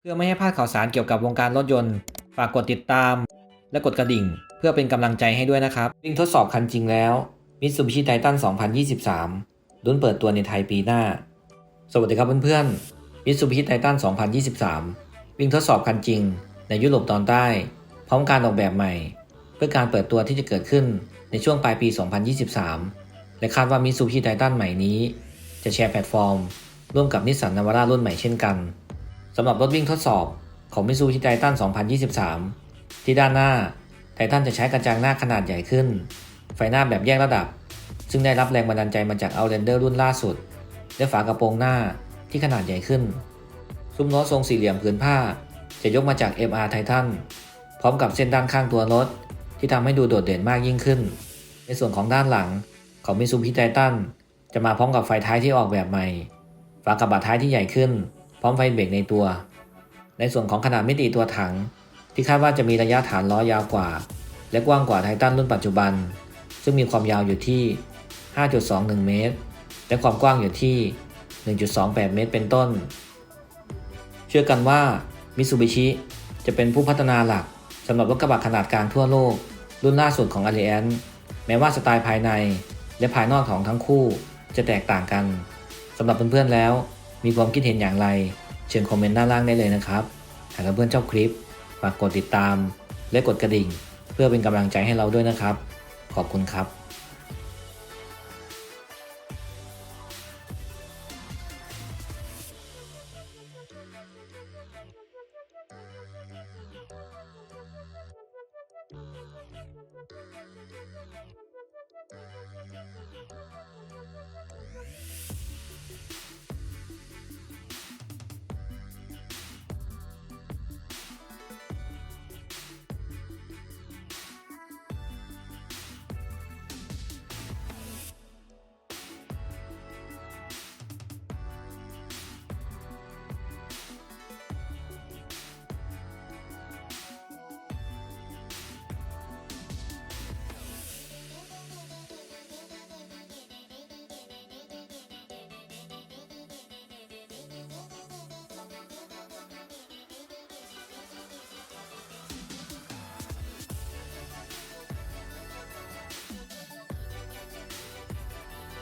เพื่อไม่ให้พลาดข่าวสารเกี่ยวกับวงการรถยนต์ ฝากกดติดตาม และกดกระดิ่ง เพื่อเป็นกำลังใจให้ด้วยนะครับวิ่งทดสอบคันจริงแล้ว Mitsubishi Titan 2023รุ่นเปิดตัวในไทยปีหน้า สวัสดีครับเพื่อนๆ Mitsubishi Titan 2023 วิ่งทดสอบคันจริง ในยุโรปตอนใต้ พร้อมการออกแบบใหม่ เพื่อการเปิดตัวที่จะเกิดขึ้นในช่วงปลายปี 2023 และคาดว่า Mitsubishi Titan ใหม่นี้ จะแชร์แพลตฟอร์ม ร่วมกับนิสสันนาวาร่ารุ่นใหม่เช่นกัน สำหรับรถวิ่งทดสอบของ Mitsubishi Titan 2023 ที่ด้านหน้าไททันจะใช้กระจังหน้าขนาดใหญ่ขึ้น ไฟหน้าแบบแยกระดับ ซึ่งได้รับแรงบันดาลใจมาจาก Outlander รุ่นล่าสุด และฝากระโปรงหน้าที่ขนาดใหญ่ขึ้น ซุ้มล้อทรงสี่เหลี่ยมผืนผ้า จะยกมาจาก MR Titan พร้อมกับเส้นด้านข้างตัวรถ ที่ทำให้ดูโดดเด่นมากยิ่งขึ้น ในส่วนของด้านหลังของ Mitsubishi Titan จะมาพร้อมกับไฟท้ายที่ออกแบบใหม่ ฝากระบะท้ายที่ใหญ่ขึ้น พร้อมไฟเบรกในตัว ในส่วนของขนาดมิติตัวถัง ที่คาดว่าจะมีระยะฐานล้อยาวกว่า และกว้างกว่าไททันรุ่นปัจจุบัน ซึ่งมีความยาวอยู่ที่ 5.21 เมตร และความกว้างอยู่ที่ 1.28 เมตร เป็นต้น เชื่อกันว่ามิ t ูบิชิจะเป็นผู้พัฒนาหลักสำหรับรถกระบะขนาดกลางทั่วโลก รุ่นล่าสุดของ a l l i a n แม้ว่าสไตล์ภายในและภายนอกของทั้งคู่จะแตกต่างกันสำหรับเพื่อนๆแล้ว มีความคิดเห็นอย่างไร เชิญคอมเมนต์ด้านล่างได้เลยนะครับ หากเพื่อนชอบคลิป ฝากกดติดตาม และกดกระดิ่ง เพื่อเป็นกำลังใจให้เราด้วยนะครับ ขอบคุณครับ